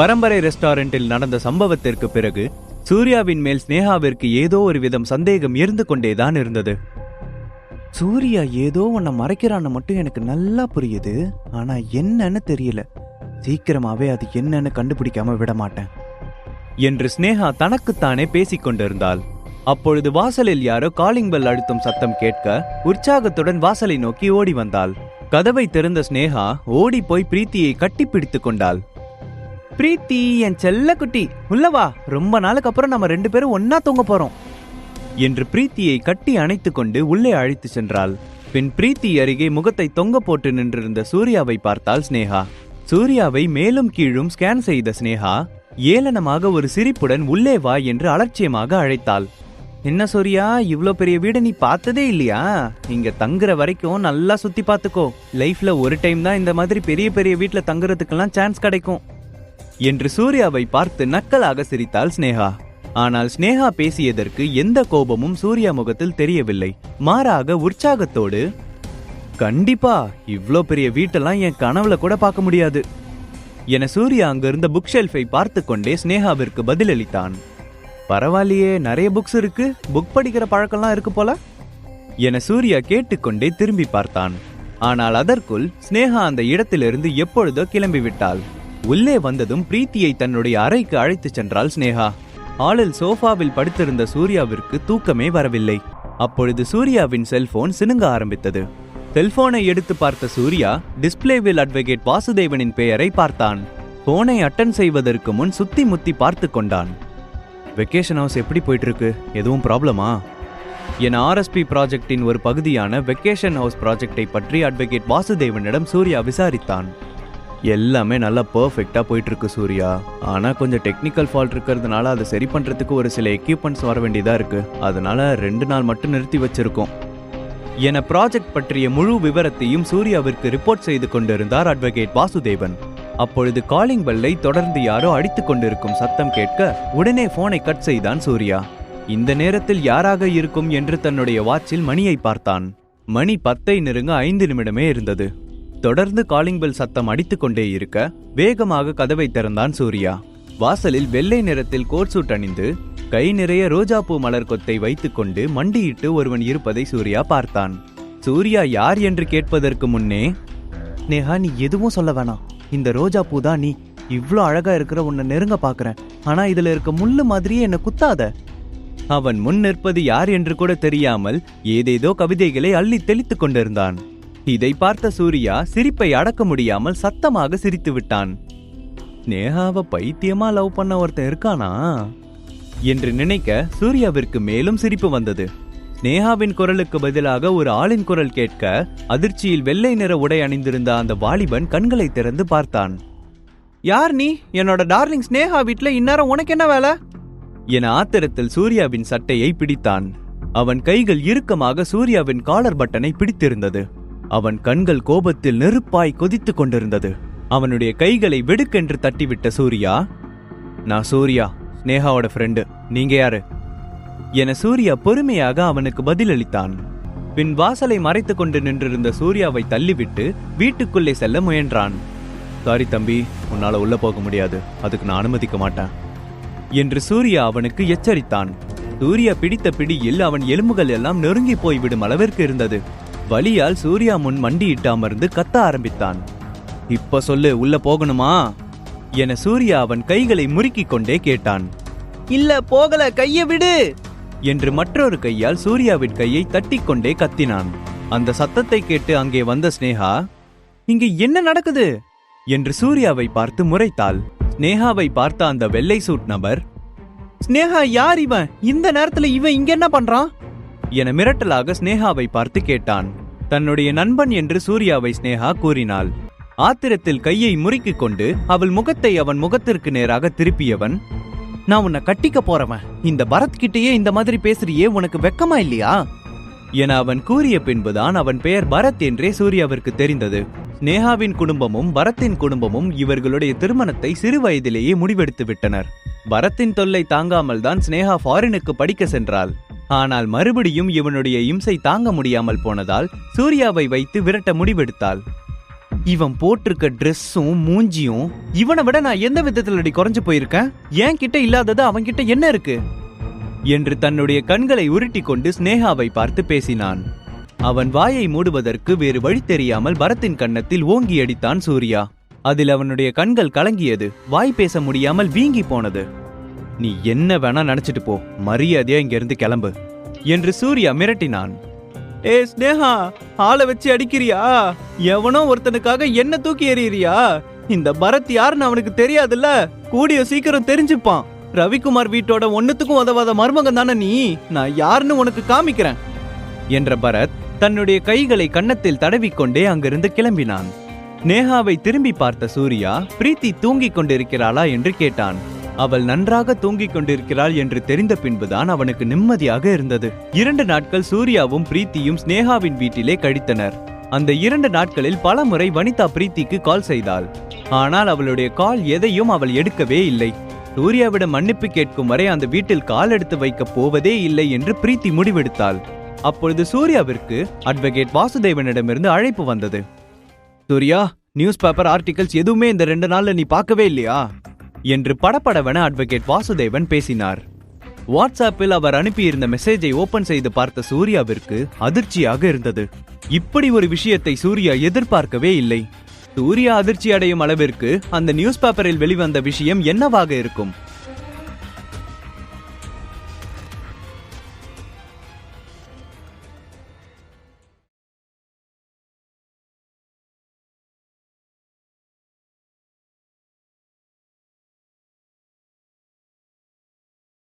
பரம்பரை ரெஸ்டாரண்டில் நடந்த சம்பவத்திற்கு பிறகு சூர்யாவின் மேல் ஸ்னேகாவிற்கு ஏதோ ஒரு விதம் சந்தேகம் இருந்து கொண்டேதான் இருந்தது. சூர்யா ஏதோ உன்னை மறைக்கிறான்னு மட்டும் எனக்கு நல்லா புரியுது. ஆனா என்னன்னு தெரியல. சீக்கிரமாவே அது என்னன்னு கண்டுபிடிக்காம விட மாட்டேன். என்று ஸ்னேகா தனக்குத்தானே பேசிக் கொண்டிருந்தாள். அப்பொழுது வாசலில் யாரோ காலிங் பெல் அழுத்தும் சத்தம் கேட்க உற்சாகத்துடன் வாசலை நோக்கி ஓடி வந்தாள். கதவை திறந்த ஸ்னேகா ஓடி போய் பிரீத்தியை கட்டிப்பிடித்துக் கொண்டாள். பிரீத்தி என் செல்ல குட்டி உள்ளவா ரொம்ப நாளுக்கு அப்புறம் நம்ம ரெண்டு பேரும் ஒன்னா தூங்க போறோம். என்று பிரீத்தியை கட்டி அணைத்து கொண்டு உள்ளே அழைத்து சென்றாள். பின் பிரீத்தி அருகே முகத்தை தொங்க போட்டு நின்றிருந்த சூர்யாவை பார்த்தாள் ஸ்னேகா சூர்யாவை மேலும் கீழும் ஸ்கேன் செய்த ஸ்னேகா ஏளனமாக ஒரு சிரிப்புடன் உள்ளே வா என்று அலட்சியமாக அழைத்தாள். என்ன சூர்யா இவ்ளோ பெரிய வீடு நீ பார்த்ததே இல்லையா? இங்க தங்குற வரைக்கும் நல்லா சுத்தி பார்த்துக்கோ. லைஃப்ல ஒரு டைம் தான் இந்த மாதிரி பெரிய பெரிய வீட்டில் தங்குறதுக்கெல்லாம் சான்ஸ் கிடைக்கும். என்று சூர்யாவை பார்த்து நக்கலாக சிரித்தாள் ஸ்னேகா ஆனால் ஸ்னேகா பேசியதற்கு எந்த கோபமும் சூர்யா முகத்தில் தெரியவில்லை. மாறாக உற்சாகத்தோடு கண்டிப்பா இவ்ளோ பெரிய வீட்டெல்லாம் என் கனவுல கூட பார்க்க முடியாது என சூர்யா அங்கிருந்த புக் ஷெல்ஃபை பார்த்து கொண்டே ஸ்னேகாவிற்கு பதிலளித்தான். பரவாயில்லையே நிறைய புக்ஸ் இருக்கு. புக் படிக்கிற பழக்கம்லாம் இருக்கு போல? என சூர்யா கேட்டுக்கொண்டே திரும்பி பார்த்தான். ஆனால் அதற்குள் ஸ்னேகா அந்த இடத்திலிருந்து எப்பொழுதோ கிளம்பி விட்டாள் உள்ளே வந்ததும் பிரீத்தியை தன்னுடைய அறைக்கு அழைத்துச் சென்றாள் ஸ்னேகா ஆளில் சோஃபாவில் படுத்திருந்த சூர்யாவிற்கு தூக்கமே வரவில்லை. அப்பொழுது சூர்யாவின் செல்போன் சினுங்க ஆரம்பித்தது. செல்போனை எடுத்து பார்த்த சூர்யா டிஸ்பிளேவில் அட்வொகேட் வாசுதேவனின் பெயரை பார்த்தான். போனை அட்டன் செய்வதற்கு முன் சுத்தி முத்தி பார்த்து கொண்டான். வெக்கேஷன் ஹவுஸ் எப்படி போயிட்டு இருக்கு எதுவும் ப்ராப்ளமா? என் ஆர்எஸ்பி ப்ராஜெக்டின் ஒரு பகுதியான வெக்கேஷன் ஹவுஸ் ப்ராஜெக்டை பற்றி அட்வொகேட் வாசுதேவனிடம் சூர்யா விசாரித்தான். எல்லாமே நல்லா பர்ஃபெக்டாக போயிட்டுருக்கு சூர்யா. ஆனால் கொஞ்சம் டெக்னிக்கல் ஃபால்ட் இருக்கிறதுனால அதை சரி பண்ணுறதுக்கு ஒரு சில எக்யூப்மெண்ட்ஸ் வர வேண்டியதாக இருக்குது அதனால் ரெண்டு நாள் மட்டும் நிறுத்தி வச்சிருக்கோம். என ப்ராஜெக்ட் பற்றிய முழு விவரத்தையும் சூர்யாவிற்கு ரிப்போர்ட் செய்து கொண்டிருந்தார் அட்வொகேட் வாசுதேவன். அப்பொழுது காலிங் பெல்லை தொடர்ந்து யாரோ அடித்து கொண்டிருக்கும் சத்தம் கேட்க உடனே போனை கட் செய்தான் சூர்யா. இந்த நேரத்தில் யாராக இருக்கும் என்று தன்னுடைய வாட்சில் மணியை பார்த்தான். மணி பத்தை நெருங்க ஐந்து நிமிடமே இருந்தது. தொடர்ந்து காலிங் பெல் சத்தம் அடித்துக் கொண்டே இருக்க வேகமாக கதவை திறந்தான் சூர்யா. வாசலில் வெள்ளை நிறத்தில் கோட் சூட் அணிந்து கை நிறைய ரோஜாப்பூ மலர் கொத்தை வைத்துக்கொண்டு மண்டியிட்டு ஒருவன் இருப்பதை சூர்யா பார்த்தான். சூர்யா யார் என்று கேட்பதற்கு முன்னே நேஹா நீ எதுவும் சொல்ல வேணாம். இந்த ரோஜா பூ தான் நீ. இவ்வளோ அழகா இருக்கிற உன்னை நெருங்க பாக்குறேன். ஆனா இதுல இருக்க முள்ளு மாதிரியே என்ன குத்தாத. அவன் முன் நிற்பது யார் என்று கூட தெரியாமல் ஏதேதோ கவிதைகளை அள்ளி தெளித்துக் கொண்டிருந்தான். இதை பார்த்த சூர்யா சிரிப்பை அடக்க முடியாமல் சத்தமாக சிரித்து விட்டான். நேஹாவை பைத்தியமா லவ் பண்ண ஒருத்தன் இருக்கானா? என்று நினைக்க சூர்யாவிற்கு மேலும் சிரிப்பு வந்தது. நேஹாவின் குரலுக்கு பதிலாக ஒரு ஆளின் குரல் கேட்க அதிர்ச்சியில் வெள்ளை நிற உடை அணிந்திருந்த அந்த வாலிபன் கண்களை திறந்து பார்த்தான். யார் நீ? என்னோட டார்லிங் ஸ்னேஹா வீட்டில் இந்நேரம் உனக்கு என்ன வேலை? என ஆத்திரத்தில் சூர்யாவின் சட்டையை பிடித்தான். அவன் கைகள் இறுக்கமாக சூர்யாவின் காலர் பட்டனை பிடித்திருந்தது. அவன் கண்கள் கோபத்தில் நெருப்பாய் கொதித்துக் கொண்டிருந்தது. அவனுடைய கைகளை வெடுக்கென்று தட்டிவிட்ட சூர்யா நான் சூர்யா ஸ்னேகாவோட ஃப்ரெண்டு நீங்க யாரு? என சூர்யா பொறுமையாக அவனுக்கு பதிலளித்தான். பின் வாசலை மறைத்து கொண்டு நின்றிருந்த சூர்யாவை தள்ளிவிட்டு வீட்டுக்குள்ளே செல்ல முயன்றான். சாரி தம்பி உன்னால உள்ள போக முடியாது. அதுக்கு நான் அனுமதிக்க மாட்டேன். என்று சூர்யா அவனுக்கு எச்சரித்தான். சூர்யா பிடித்த பிடியில் அவன் எலும்புகள் எல்லாம் நெருங்கி போய்விடும் அளவிற்கு இருந்தது. வலியால் சூர்யா முன் மண்டியிட்டாமர்ந்து கத்த ஆரம்பித்தான். இப்ப சொல்லு உள்ள போகணுமா? என சூர்யா அவன் கைகளை முறுக்கிக் கொண்டே கேட்டான். இல்ல போகல கைய விடு! என்று மற்றொரு கையால் சூர்யாவின் கையை தட்டிக்கொண்டே கத்தினான். அந்த சத்தத்தை கேட்டு அங்கே வந்த ஸ்னேகா இங்க என்ன நடக்குது? என்று சூர்யாவை பார்த்து முறைத்தாள். ஸ்னேகாவை பார்த்த அந்த வெள்ளை சூட் நபர் ஸ்னேகா யார் இவன்? இந்த நேரத்துல இவன் இங்க என்ன பண்றான்? என மிரட்டலாக ஸ்னேகாவை பார்த்து கேட்டான். தன்னுடைய நண்பன் என்று சூர்யாவை ஸ்னேகா கூறினாள். ஆத்திரத்தில் கையை முறுக்கிக் கொண்டு அவள் முகத்தை அவன் முகத்திற்கு நேராக திருப்பியவன் நான் உன்னை கட்டிக்க போறவன். இந்த பரத் கிட்டேயே இந்த மாதிரி பேசுறியே உனக்கு வெக்கமா இல்லையா? என அவன் கூறிய பின்புதான் அவன் பெயர் பரத் என்றே சூர்யாவிற்கு தெரிந்தது. ஸ்னேகாவின் குடும்பமும் பரத்தின் குடும்பமும் இவர்களுடைய திருமணத்தை சிறு வயதிலேயே முடிவெடுத்து விட்டனர் பரத்தின் தொல்லை தாங்காமல் தான் ஸ்னேகா ஃபாரினுக்கு படிக்க சென்றாள். ஆனால் மறுபடியும் இவனுடைய இம்சை தாங்க முடியாமல் போனதால் சூர்யாவை வைத்து விரட்ட முடிவெடுத்தாள். இவன் போட்டிருக்க ட்ரெஸ்ஸும் மூஞ்சியும் இவனை விட நான் எந்த விதத்துல குறைஞ்சு போயிருக்கேன்? ஏன் கிட்ட இல்லாதது அவன் கிட்ட என்ன இருக்கு? என்று தன்னுடைய கண்களை உருட்டி கொண்டு ஸ்னேகாவை பார்த்து பேசினான். அவன் வாயை மூடுவதற்கு வேறு வழி தெரியாமல் பரத்தின் கன்னத்தில் ஓங்கி அடித்தான் சூர்யா. அதில் அவனுடைய கண்கள் கலங்கியது. வாய் பேச முடியாமல் வீங்கி போனது. நீ என்ன வேணா நினைச்சிட்டு போ. மரியாதையா இங்கிருந்து கிளம்பு. என்று சூர்யா மிரட்டினான். ஏ ஸ்னேஹா ஆளை வச்சு அடிக்கிறியா? எவனோ ஒருத்தனுக்காக என்ன தூக்கி எறியறியா? இந்த பரத் யாருன்னு அவனுக்கு தெரியாதுல்ல? கூடிய சீக்கிரம் தெரிஞ்சுப்பான். ரவிக்குமார் வீட்டோட ஒன்னுத்துக்கும் உதவாத மருமகன் தானே நீ? நான் யாருன்னு உனக்கு காமிக்கிறேன். என்ற பரத் தன்னுடைய கைகளை கன்னத்தில் தடவிக்கொண்டே அங்கிருந்து கிளம்பினான். நேஹாவை திரும்பி பார்த்த சூர்யா பிரீத்தி தூங்கிக் கொண்டிருக்கிறாளா? என்று கேட்டான். அவள் நன்றாக தூங்கிக் கொண்டிருக்கிறாள் என்று தெரிந்த பின்புதான் அவனுக்கு நிம்மதியாக இருந்தது. இரண்டு நாட்கள் சூர்யாவும் பிரீத்தியும் ஸ்னேகாவின் வீட்டிலே கழித்தனர். அந்த இரண்டு நாட்களில் பல முறை வனிதா பிரீத்திக்கு கால் செய்தாள். ஆனால் அவளுடைய கால் எதையும் அவள் எடுக்கவே இல்லை. சூர்யாவிடம் மன்னிப்பு கேட்கும் வரை அந்த வீட்டில் கால் எடுத்து வைக்கப் போவதே இல்லை என்று பிரீத்தி முடிவெடுத்தாள். அப்பொழுது சூர்யாவிற்கு அட்வொகேட் வாசுதேவனிடமிருந்து அழைப்பு வந்தது. சூர்யா நியூஸ் பேப்பர் ஆர்டிகல்ஸ் எதுவுமே இந்த ரெண்டு நாள்ல நீ பார்க்கவே இல்லையா? என்று படப்படவென அட்வொகேட் வாசுதேவன் பேசினார். வாட்ஸ்அப்பில் அவர் அனுப்பியிருந்த மெசேஜை ஓபன் செய்து பார்த்த சூர்யாவிற்கு அதிர்ச்சியாக இருந்தது. இப்படி ஒரு விஷயத்தை சூர்யா எதிர்பார்க்கவே இல்லை. சூர்யா அதிர்ச்சி அடையும் அளவிற்கு அந்த நியூஸ் பேப்பரில் வெளிவந்த விஷயம் என்னவாக இருக்கும்?